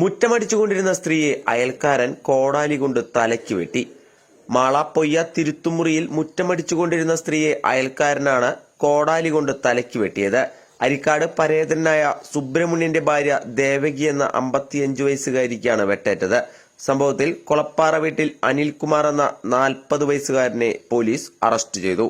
മുറ്റമടിച്ചുകൊണ്ടിരുന്ന സ്ത്രീയെ അയൽക്കാരൻ കോടാലി കൊണ്ട് തലയ്ക്ക് വെട്ടി. മാള പൊയ്യ തിരുത്തുമുറിയിൽ മുറ്റമടിച്ചുകൊണ്ടിരുന്ന സ്ത്രീയെ അയൽക്കാരനാണ് കോടാലി കൊണ്ട് തലയ്ക്ക് വെട്ടിയത്. അരിക്കാട് പരേതനായ സുബ്രഹ്മണ്യന്റെ ഭാര്യ ദേവകി എന്ന അമ്പത്തിയഞ്ചു വയസ്സുകാരിക്കാണ് വെട്ടേറ്റത്. സംഭവത്തിൽ കൊളപ്പാറ വീട്ടിൽ അനിൽകുമാർ എന്ന നാൽപ്പത് വയസ്സുകാരനെ പോലീസ് അറസ്റ്റ് ചെയ്തു.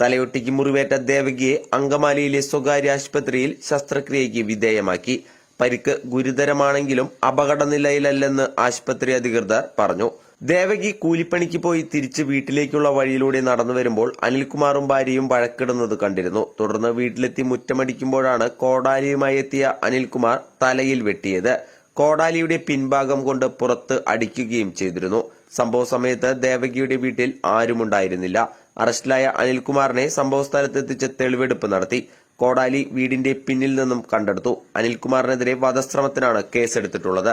തലയൊട്ടിക്ക് മുറിവേറ്റ ദേവകിയെ അങ്കമാലിയിലെ സ്വകാര്യ ആശുപത്രിയിൽ ശസ്ത്രക്രിയയ്ക്ക് വിധേയമാക്കി. പരിക്ക് ഗുരുതരമാണെങ്കിലും അപകടനിലയിലല്ലെന്ന് ആശുപത്രി അധികൃതർ പറഞ്ഞു. ദേവകി കൂലിപ്പണിക്ക് പോയി തിരിച്ച് വീട്ടിലേക്കുള്ള വഴിയിലൂടെ നടന്നു വരുമ്പോൾ അനിൽകുമാറും ഭാര്യയും വഴക്കിടുന്നത് കണ്ടിരുന്നു. തുടർന്ന് വീട്ടിലെത്തി മുറ്റമടിക്കുമ്പോഴാണ് കോടാലിയുമായി എത്തിയ അനിൽകുമാർ തലയിൽ വെട്ടിയത്. കോടാലിയുടെ പിൻഭാഗം കൊണ്ട് പുറത്ത് അടിക്കുകയും ചെയ്തിരുന്നു. സംഭവ സമയത്ത് ദേവകിയുടെ വീട്ടിൽ ആരുമുണ്ടായിരുന്നില്ല. അറസ്റ്റിലായ അനിൽകുമാറിനെ സംഭവസ്ഥലത്തെത്തിച്ച് തെളിവെടുപ്പ് നടത്തി. കോടാലി വീടിന്റെ പിന്നിൽ നിന്നും കണ്ടെടുത്തു. അനിൽകുമാറിനെതിരെ വധശ്രമത്തിനാണ് കേസെടുത്തിട്ടുള്ളത്.